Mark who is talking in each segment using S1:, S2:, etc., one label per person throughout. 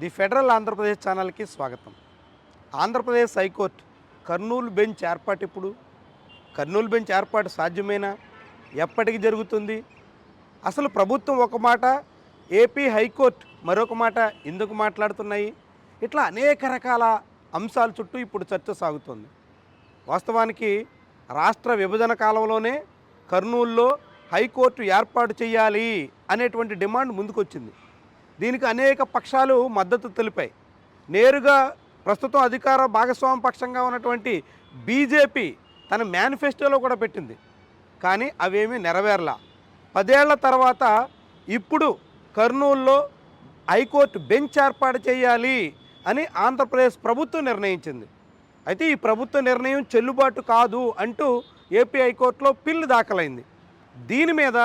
S1: The federal Andhra Pradesh ఛానల్కి స్వాగతం. Andhra Pradesh high court Kurnool bench ఏర్పాటు ఇప్పుడు. కర్నూలు బెంచ్ ఏర్పాటు సాధ్యమేనా? ఎప్పటికి జరుగుతుంది? అసలు ప్రభుత్వం ఒక మాట ఏపీ హైకోర్టు మరొక మాట ఎందుకు మాట్లాడుతున్నాయి? ఇట్లా అనేక రకాల అంశాల చుట్టూ ఇప్పుడు చర్చ సాగుతుంది. వాస్తవానికి రాష్ట్ర విభజన కాలంలోనే కర్నూలులో హైకోర్టు ఏర్పాటు చేయాలి అనేటువంటి డిమాండ్ ముందుకొచ్చింది. దీనికి అనేక పక్షాలు మద్దతు తెలిపాయి. నేరుగా ప్రస్తుతం అధికార భాగస్వామ్య పక్షంగా ఉన్నటువంటి బీజేపీ తన మేనిఫెస్టోలో కూడా పెట్టింది. కానీ అవేమీ నెరవేరలా. పదేళ్ళ తర్వాత ఇప్పుడు కర్నూలులో హైకోర్టు బెంచ్ ఏర్పాటు చేయాలి అని ఆంధ్రప్రదేశ్ ప్రభుత్వం నిర్ణయించింది. అయితే ఈ ప్రభుత్వ నిర్ణయం చెల్లుబాటు కాదు అంటూ ఏపీ హైకోర్టులో పిల్లు దాఖలైంది. దీని మీద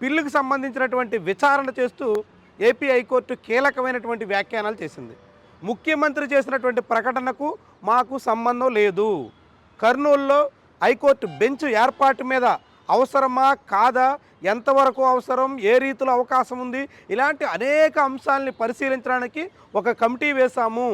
S1: పిల్లుకు సంబంధించినటువంటి విచారణ చేస్తూ ఏపీ హైకోర్టు కీలకమైనటువంటి వ్యాఖ్యానాలు చేసింది. ముఖ్యమంత్రి చేసినటువంటి ప్రకటనకు మాకు సంబంధం లేదు. కర్నూలులో హైకోర్టు బెంచ్ ఏర్పాటు మీద అవసరమా కాదా ఎంతవరకు అవసరం ఏ రీతిలో అవకాశం ఉంది ఇలాంటి అనేక అంశాలని పరిశీలించడానికి ఒక కమిటీ వేశాము.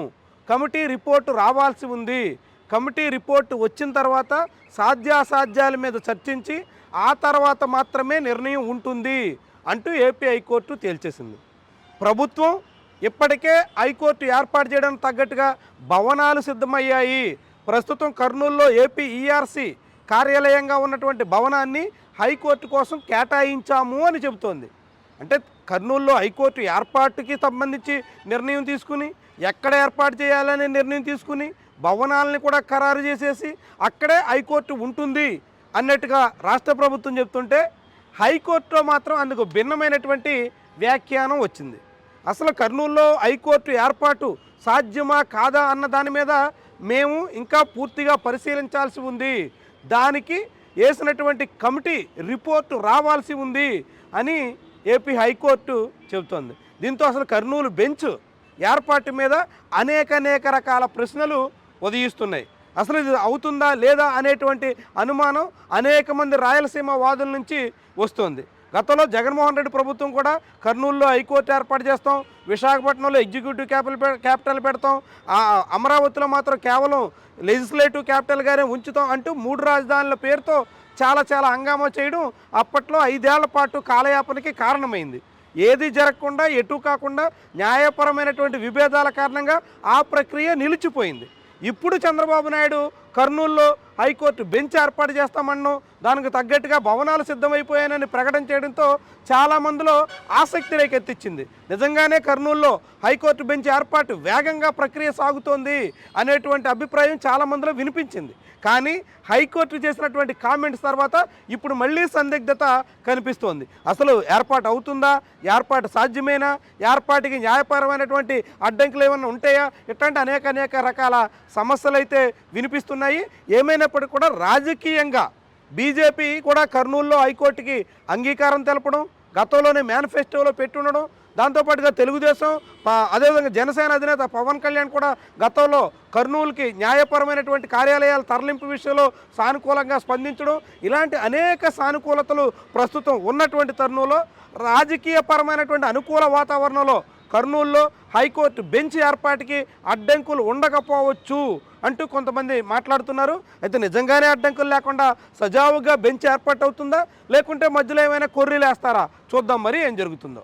S1: కమిటీ రిపోర్టు రావాల్సి ఉంది. కమిటీ రిపోర్టు వచ్చిన తర్వాత సాధ్యాసాధ్యాల మీద చర్చించి ఆ తర్వాత మాత్రమే నిర్ణయం ఉంటుంది అంటూ ఏపీ హైకోర్టు తేల్చేసింది. ప్రభుత్వం ఇప్పటికే హైకోర్టు ఏర్పాటు చేయడానికి తగ్గట్టుగా భవనాలు సిద్ధమయ్యాయి. ప్రస్తుతం కర్నూలులో ఏపీ ఈఆర్సీ కార్యాలయంగా ఉన్నటువంటి భవనాన్ని హైకోర్టు కోసం కేటాయించాము అని చెబుతోంది. అంటే కర్నూలులో హైకోర్టు ఏర్పాటుకి సంబంధించి నిర్ణయం తీసుకుని ఎక్కడ ఏర్పాటు చేయాలనే నిర్ణయం తీసుకుని భవనాలని కూడా ఖరారు చేసేసి అక్కడే హైకోర్టు ఉంటుంది అన్నట్టుగా రాష్ట్ర ప్రభుత్వం చెప్తుంటే హైకోర్టులో మాత్రం అందుకు భిన్నమైనటువంటి వ్యాఖ్యానం వచ్చింది. అసలు కర్నూలులో హైకోర్టు ఏర్పాటు సాధ్యమా కాదా అన్న దాని మీద మేము ఇంకా పూర్తిగా పరిశీలించాల్సి ఉంది. దానికి వేసినటువంటి కమిటీ రిపోర్టు రావాల్సి ఉంది అని ఏపీ హైకోర్టు చెబుతోంది. దీంతో అసలు కర్నూలు బెంచ్ ఏర్పాటు మీద అనేక అనేక రకాల ప్రశ్నలు ఉదయిస్తున్నాయి. అసలు ఇది అవుతుందా లేదా అనేటువంటి అనుమానం అనేక మంది రాయలసీమ వాదుల నుంచి వస్తుంది. గతంలో జగన్మోహన్ రెడ్డి ప్రభుత్వం కూడా కర్నూలులో హైకోర్టు ఏర్పాటు చేస్తాం విశాఖపట్నంలో ఎగ్జిక్యూటివ్ క్యాపిటల్ క్యాపిటల్ పెడతాం ఆ అమరావతిలో మాత్రం కేవలం లెజిస్లేటివ్ క్యాపిటల్గానే ఉంచుతాం అంటూ మూడు రాజధానుల పేరుతో చాలా చాలా హంగామా చేయడం అప్పట్లో ఐదేళ్ళ పాటు కాలయాపనకి కారణమైంది. ఏది జరగకుండా ఎటు కాకుండా న్యాయపరమైనటువంటి విభేదాల కారణంగా ఆ ప్రక్రియ నిలిచిపోయింది. ఇప్పుడు చంద్రబాబు నాయుడు కర్నూలులో హైకోర్టు బెంచ్ ఏర్పాటు చేస్తామన్నాం దానికి తగ్గట్టుగా భవనాలు సిద్ధమైపోయానని ప్రకటన చేయడంతో చాలా మందిలో ఆసక్తి రేకెత్తించింది నిజంగానే కర్నూలులో హైకోర్టు బెంచ్ ఏర్పాటు వేగంగా ప్రక్రియ సాగుతోంది అనేటువంటి అభిప్రాయం చాలా మందిలో వినిపించింది. కానీ హైకోర్టు చేసినటువంటి కామెంట్స్ తర్వాత ఇప్పుడు మళ్ళీ సందిగ్ధత కనిపిస్తోంది. అసలు ఏర్పాటు అవుతుందా? ఏర్పాటు సాధ్యమేనా? ఏర్పాటుకి న్యాయపరమైనటువంటి అడ్డంకులు ఏమైనా ఉంటాయా? ఇట్లాంటి అనేక అనేక రకాల సమస్యలు అయితే వినిపిస్తున్నాయి. ఏమైనప్పటికీ కూడా రాజకీయంగా బీజేపీ కూడా కర్నూలులో హైకోర్టుకి అంగీకారం తెలపడం గతంలోనే మేనిఫెస్టోలో పెట్టుండడం దాంతోపాటుగా తెలుగుదేశం అదేవిధంగా జనసేన అధినేత పవన్ కళ్యాణ్ కూడా గతంలో కర్నూలుకి న్యాయపరమైనటువంటి కార్యాలయాల తరలింపు విషయంలో సానుకూలంగా స్పందించడం ఇలాంటి అనేక సానుకూలతలు ప్రస్తుతం ఉన్నటువంటి తరుణంలో రాజకీయపరమైనటువంటి అనుకూల వాతావరణంలో కర్నూలులో హైకోర్టు బెంచ్ ఏర్పాటుకి అడ్డంకులు ఉండకపోవచ్చు. అంటూ కొంతమంది మాట్లాడుతున్నారు. అయితే నిజంగానే అడ్డంకులు లేకుండా సజావుగా బెంచ్ ఏర్పాటు అవుతుందా లేకుంటే మధ్యలో ఏమైనా కొర్రీలు వేస్తారా చూద్దాం మరి ఏం జరుగుతుందో.